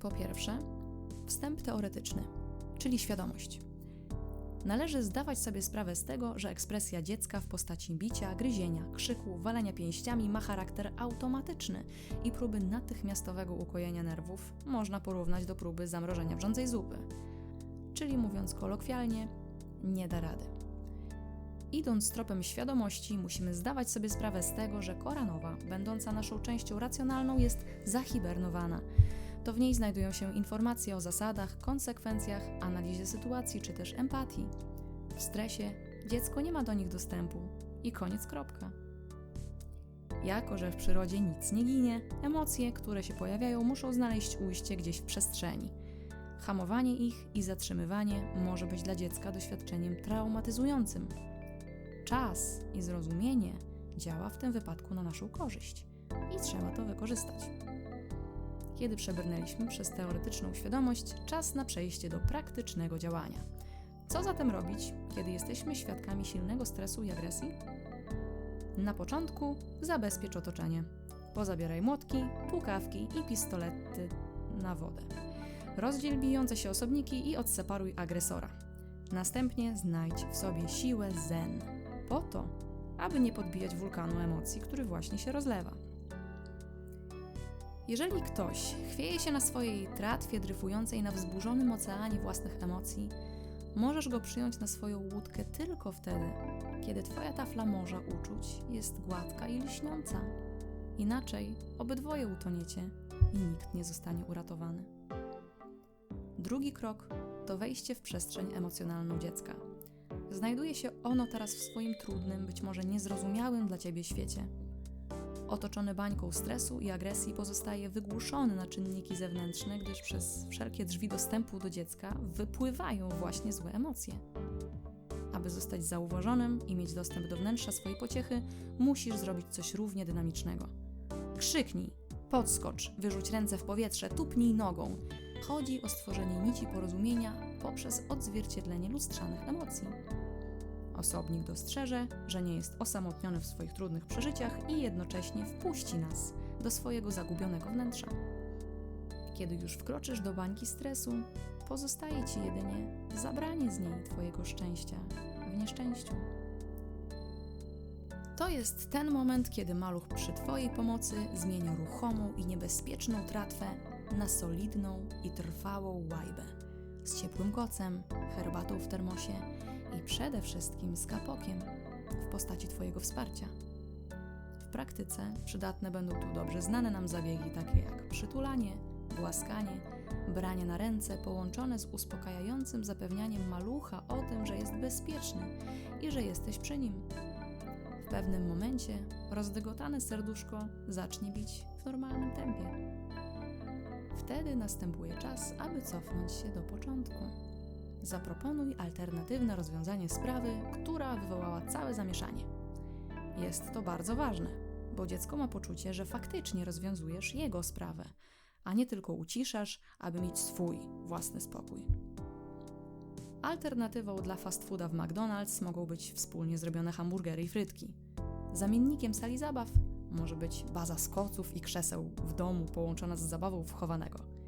Po pierwsze, wstęp teoretyczny, czyli świadomość. Należy zdawać sobie sprawę z tego, że ekspresja dziecka w postaci bicia, gryzienia, krzyku, walenia pięściami ma charakter automatyczny i próby natychmiastowego ukojenia nerwów można porównać do próby zamrożenia wrzącej zupy. Czyli mówiąc kolokwialnie, nie da rady. Idąc tropem świadomości, musimy zdawać sobie sprawę z tego, że kora nowa, będąca naszą częścią racjonalną, jest zahibernowana. To w niej znajdują się informacje o zasadach, konsekwencjach, analizie sytuacji czy też empatii. W stresie dziecko nie ma do nich dostępu i koniec kropka. Jako, że w przyrodzie nic nie ginie, emocje, które się pojawiają, muszą znaleźć ujście gdzieś w przestrzeni. Hamowanie ich i zatrzymywanie może być dla dziecka doświadczeniem traumatyzującym. Czas i zrozumienie działa w tym wypadku na naszą korzyść i trzeba to wykorzystać. Kiedy przebrnęliśmy przez teoretyczną świadomość, czas na przejście do praktycznego działania. Co zatem robić, kiedy jesteśmy świadkami silnego stresu i agresji? Na początku zabezpiecz otoczenie. Pozabieraj młotki, pukawki i pistolety na wodę. Rozdziel bijące się osobniki i odseparuj agresora. Następnie znajdź w sobie siłę zen, po to, aby nie podbijać wulkanu emocji, który właśnie się rozlewa. Jeżeli ktoś chwieje się na swojej tratwie dryfującej na wzburzonym oceanie własnych emocji, możesz go przyjąć na swoją łódkę tylko wtedy, kiedy twoja tafla morza uczuć jest gładka i lśniąca. Inaczej obydwoje utoniecie i nikt nie zostanie uratowany. Drugi krok to wejście w przestrzeń emocjonalną dziecka. Znajduje się ono teraz w swoim trudnym, być może niezrozumiałym dla ciebie świecie. Otoczony bańką stresu i agresji pozostaje wygłuszony na czynniki zewnętrzne, gdyż przez wszelkie drzwi dostępu do dziecka wypływają właśnie złe emocje. Aby zostać zauważonym i mieć dostęp do wnętrza swojej pociechy, musisz zrobić coś równie dynamicznego. Krzyknij, podskocz, wyrzuć ręce w powietrze, tupnij nogą. Chodzi o stworzenie nici porozumienia poprzez odzwierciedlenie lustrzanych emocji. Osobnik dostrzeże, że nie jest osamotniony w swoich trudnych przeżyciach i jednocześnie wpuści nas do swojego zagubionego wnętrza. Kiedy już wkroczysz do bańki stresu, pozostaje ci jedynie zabranie z niej Twojego szczęścia w nieszczęściu. To jest ten moment, kiedy maluch przy Twojej pomocy zmienia ruchomą i niebezpieczną tratwę na solidną i trwałą łajbę z ciepłym kocem, herbatą w termosie i przede wszystkim z kapokiem w postaci Twojego wsparcia. W praktyce przydatne będą tu dobrze znane nam zabiegi takie jak przytulanie, głaskanie, branie na ręce połączone z uspokajającym zapewnianiem malucha o tym, że jest bezpieczny i że jesteś przy nim. W pewnym momencie rozdygotane serduszko zacznie bić w normalnym tempie. Wtedy następuje czas, aby cofnąć się do początku. Zaproponuj alternatywne rozwiązanie sprawy, która wywołała całe zamieszanie. Jest to bardzo ważne, bo dziecko ma poczucie, że faktycznie rozwiązujesz jego sprawę, a nie tylko uciszasz, aby mieć swój własny spokój. Alternatywą dla fast fooda w McDonald's mogą być wspólnie zrobione hamburgery i frytki. Zamiennikiem sali zabaw może być baza z koców i krzeseł w domu połączona z zabawą wchowanego.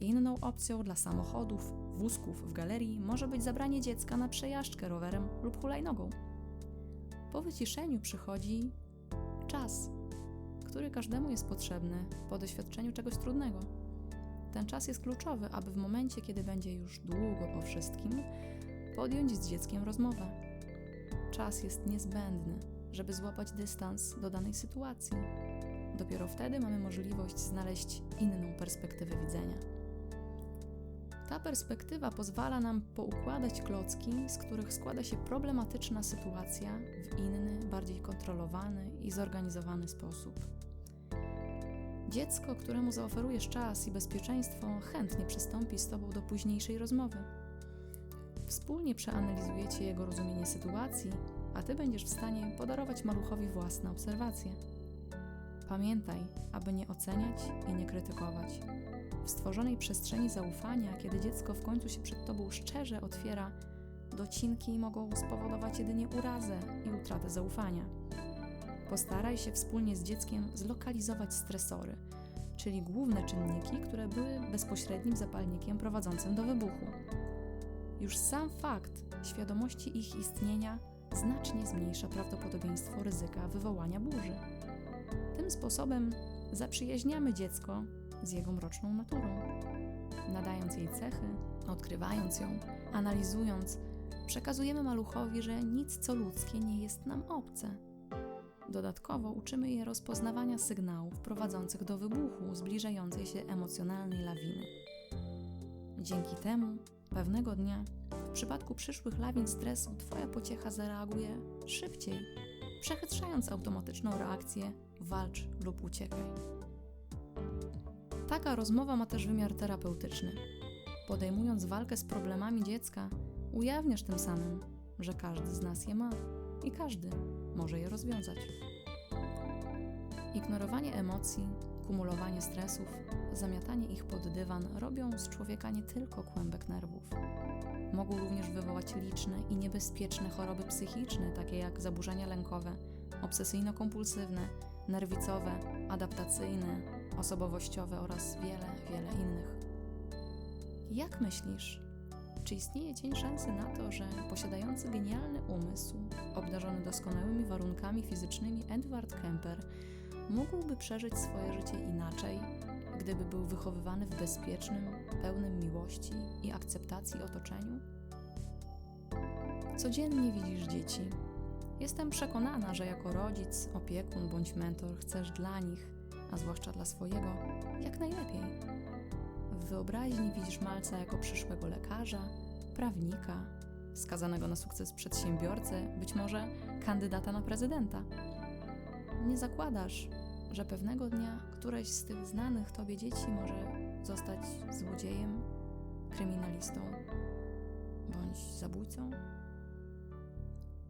Inną opcją dla samochodów, wózków w galerii może być zabranie dziecka na przejażdżkę rowerem lub hulajnogą. Po wyciszeniu przychodzi czas, który każdemu jest potrzebny po doświadczeniu czegoś trudnego. Ten czas jest kluczowy, aby w momencie, kiedy będzie już długo po wszystkim, podjąć z dzieckiem rozmowę. Czas jest niezbędny, żeby złapać dystans do danej sytuacji. Dopiero wtedy mamy możliwość znaleźć inną perspektywę widzenia. Ta perspektywa pozwala nam poukładać klocki, z których składa się problematyczna sytuacja w inny, bardziej kontrolowany i zorganizowany sposób. Dziecko, któremu zaoferujesz czas i bezpieczeństwo, chętnie przystąpi z Tobą do późniejszej rozmowy. Wspólnie przeanalizujecie jego rozumienie sytuacji, a Ty będziesz w stanie podarować maluchowi własne obserwacje. Pamiętaj, aby nie oceniać i nie krytykować. W stworzonej przestrzeni zaufania, kiedy dziecko w końcu się przed Tobą szczerze otwiera, docinki mogą spowodować jedynie urazę i utratę zaufania. Postaraj się wspólnie z dzieckiem zlokalizować stresory, czyli główne czynniki, które były bezpośrednim zapalnikiem prowadzącym do wybuchu. Już sam fakt świadomości ich istnienia znacznie zmniejsza prawdopodobieństwo ryzyka wywołania burzy. Tym sposobem zaprzyjaźniamy dziecko z jego mroczną naturą, nadając jej cechy, odkrywając ją, analizując, przekazujemy maluchowi, że nic co ludzkie nie jest nam obce. Dodatkowo uczymy je rozpoznawania sygnałów prowadzących do wybuchu zbliżającej się emocjonalnej lawiny. Dzięki temu pewnego dnia w przypadku przyszłych lawin stresu Twoja pociecha zareaguje szybciej, przechytrzając automatyczną reakcję walcz lub uciekaj. Taka rozmowa ma też wymiar terapeutyczny. Podejmując walkę z problemami dziecka, ujawniasz tym samym, że każdy z nas je ma i każdy może je rozwiązać. Ignorowanie emocji, kumulowanie stresów, zamiatanie ich pod dywan robią z człowieka nie tylko kłębek nerwów. Mogą również wywołać liczne i niebezpieczne choroby psychiczne, takie jak zaburzenia lękowe, obsesyjno-kompulsywne, nerwicowe, adaptacyjne, osobowościowe oraz wiele, wiele innych. Jak myślisz, czy istnieje cień szansy na to, że posiadający genialny umysł, obdarzony doskonałymi warunkami fizycznymi Edward Kemper mógłby przeżyć swoje życie inaczej, gdyby był wychowywany w bezpiecznym, pełnym miłości i akceptacji otoczeniu? Codziennie widzisz dzieci. Jestem przekonana, że jako rodzic, opiekun bądź mentor chcesz dla nich, a zwłaszcza dla swojego, jak najlepiej. W wyobraźni widzisz malca jako przyszłego lekarza, prawnika, skazanego na sukces przedsiębiorcę, być może kandydata na prezydenta. Nie zakładasz, że pewnego dnia któreś z tych znanych tobie dzieci może zostać złodziejem, kryminalistą bądź zabójcą?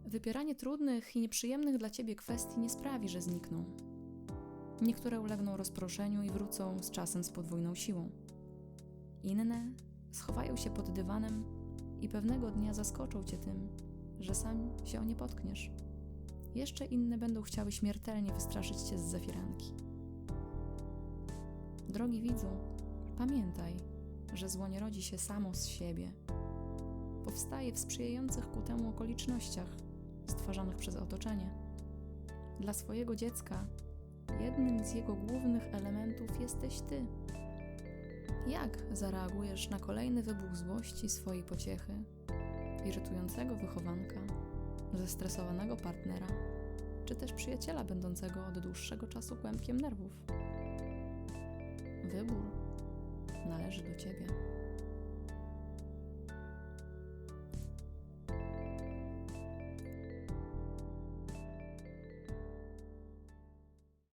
Wypieranie trudnych i nieprzyjemnych dla ciebie kwestii nie sprawi, że znikną. Niektóre ulegną rozproszeniu i wrócą z czasem z podwójną siłą. Inne schowają się pod dywanem i pewnego dnia zaskoczą cię tym, że sam się o nie potkniesz. Jeszcze inne będą chciały śmiertelnie wystraszyć cię z zafiranki. Drogi widzu, pamiętaj, że zło nie rodzi się samo z siebie. Powstaje w sprzyjających ku temu okolicznościach stwarzanych przez otoczenie. Dla swojego dziecka jednym z jego głównych elementów jesteś ty. Jak zareagujesz na kolejny wybuch złości swojej pociechy, irytującego wychowanka, zestresowanego partnera, czy też przyjaciela będącego od dłuższego czasu kłębkiem nerwów? Wybór należy do ciebie.